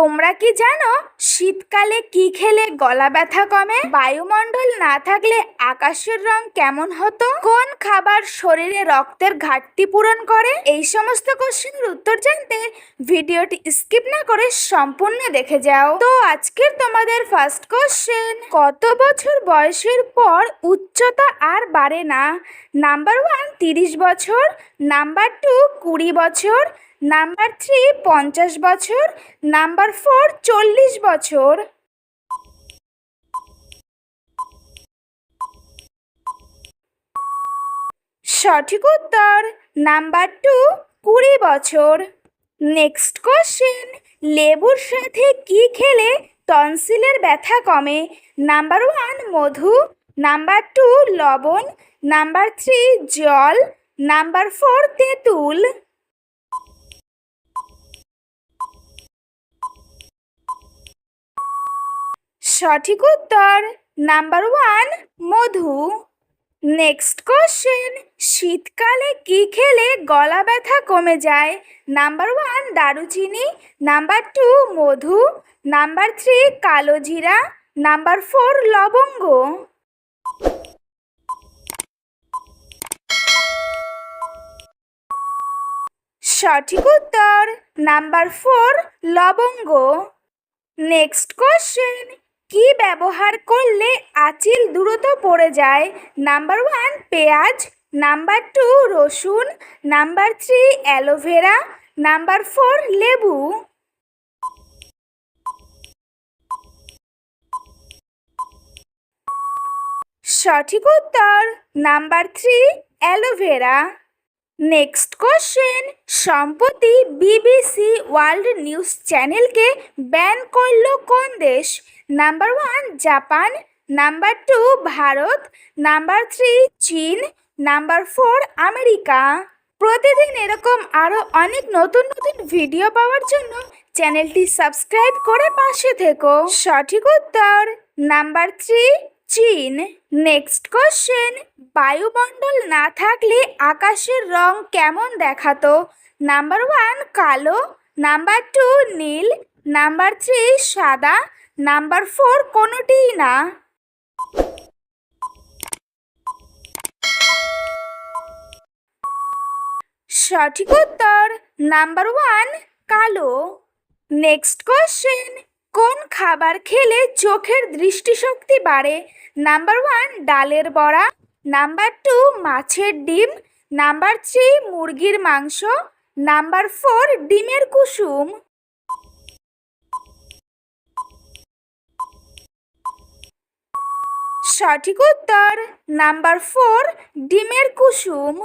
তোমরা কি জানো শীতকালে কি খেলে গলা ব্যথা কমে? বায়ুমণ্ডল না থাকলে আকাশের রং কেমন হতো? কোন খাবার শরীরে রক্তের ঘাটতি পূরণ করে? এই সমস্ত কোশ্চেনের উত্তর জানতে ভিডিওটি স্কিপ না করে সম্পূর্ণ দেখে যাও। তো আজকের তোমাদের ফার্স্ট কোশ্চেন কত বছর বয়সের পর উচ্চতা আর বাড়ে না? নাম্বার ওয়ান তিরিশ বছর নাম্বার টু কুড়ি বছর নাম্বার থ্রি, পঞ্চাশ বছর। নাম্বার ফোর, চল্লিশ বছর। সঠিক উত্তর, নাম্বার টু, কুড়ি বছর। নেক্সট কোশ্চেন, লেবুর সাথে কি খেলে টনসিলের ব্যথা কমে? নাম্বার ওয়ান, মধু। নাম্বার টু, লবণ। নাম্বার থ্রি, জল। নাম্বার ফোর, তেঁতুল। সঠিক উত্তর। নাম্বার ওয়ান মধু। নেক্সট কোশ্চেন শীতকালে কি খেলে গলা ব্যথা কমে যায়? নাম্বার ওয়ান দারুচিনি। নাম্বার টু মধু। নাম্বার থ্রি কালো জিরা। নাম্বার ফোর লবঙ্গ। সঠিক উত্তর নাম্বার ফোর লবঙ্গ। নেক্সট কোশ্চেন কি ব্যবহার করলে আঁচিল দ্রুত পড়ে যায়? নাম্বার ওয়ান, পেঁয়াজ। নাম্বার টু, রসুন। Number three, aloe vera. Number four, লেবু। সঠিক উত্তর, number three, aloe vera. Next question, সম্প্রতি বিবিসি ওয়ার্ল্ড নিউজ চ্যানেলকে ব্যান করল কোন দেশ? Number one Japan number two Bharat number three চীন নাম্বার ফোর আমেরিকা প্রতিদিন এরকম আরও অনেক নতুন নতুন ভিডিও পাওয়ার জন্য চ্যানেলটি সাবস্ক্রাইব করে পাশে থেকো। সঠিক উত্তর নাম্বার থ্রি চীন নেক্সট কোশ্চেন বায়ুমণ্ডল না থাকলে আকাশের রং কেমন দেখাতো? নাম্বার ওয়ান কালো. নাম্বার টু নীল. নাম্বার থ্রি সাদা, নাম্বার ফোর কোনোটিই না। সঠিক উত্তর নাম্বার ওয়ান, কালো। নেক্সট কোশ্চেন, কোন খাবার খেলে চোখের দৃষ্টিশক্তি বাড়ে? নাম্বার ওয়ান, ডালের বড়া। নাম্বার টু, মাছের ডিম। নাম্বার থ্রি, মুরগির মাংস। নাম্বার ফোর, ডিমের কুসুম। সঠিক উত্তর নাম্বার ফোর, ডিমের কুসুম।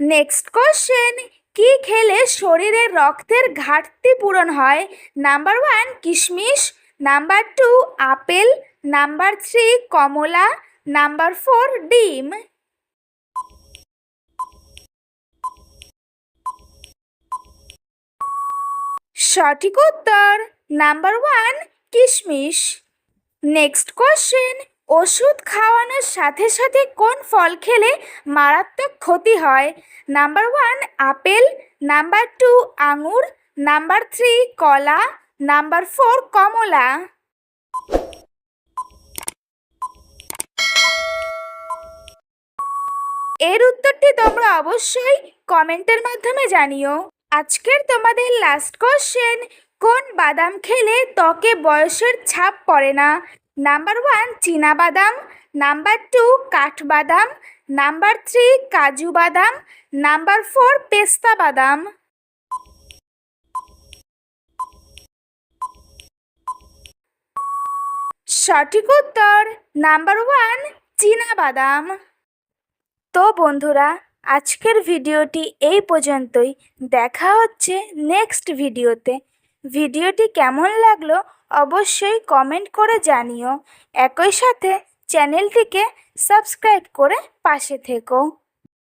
নেক্সট কোশ্চেন কি খেলে শরীরে রক্তের ঘাটতি পূরণ হয়? নাম্বার ওয়ান কিশমিশ। Number two apple. Number three কমলা। নাম্বার ফোর ডিম। সঠিক উত্তর নাম্বার ওয়ান কিশমিশ। নেক্সট কোশ্চেন ওষুধ খাওয়ানোর সাথে সাথে কোন ফল খেলে মারাত্মক ক্ষতি হয়? Number one, apple. Number two, আঙুর। নাম্বার থ্রি, কলা। নাম্বার ফোর, কমলা। এর উত্তরটি তোমরা অবশ্যই কমেন্টের মাধ্যমে জানিও। আজকের তোমাদের লাস্ট কোশ্চেন কোন বাদাম খেলে ত্বকে বয়সের ছাপ পড়ে না? নাম্বার ওয়ান বাদাম নাম্বার টু কাঠবাদাম নাম্বার থ্রি কাজু বাদাম নাম্বার ফোর পেস্তা বাদাম সঠিক উত্তর নাম্বার ওয়ান বাদাম। তো বন্ধুরা, আজকের ভিডিওটি এই পর্যন্তই। দেখা হচ্ছে নেক্সট ভিডিওতে ভিডিওটি কেমন লাগল অবশ্যই কমেন্ট করে জানিও। একই সাথে চ্যানেলটিকে সাবস্ক্রাইব করে পাশে থেকো।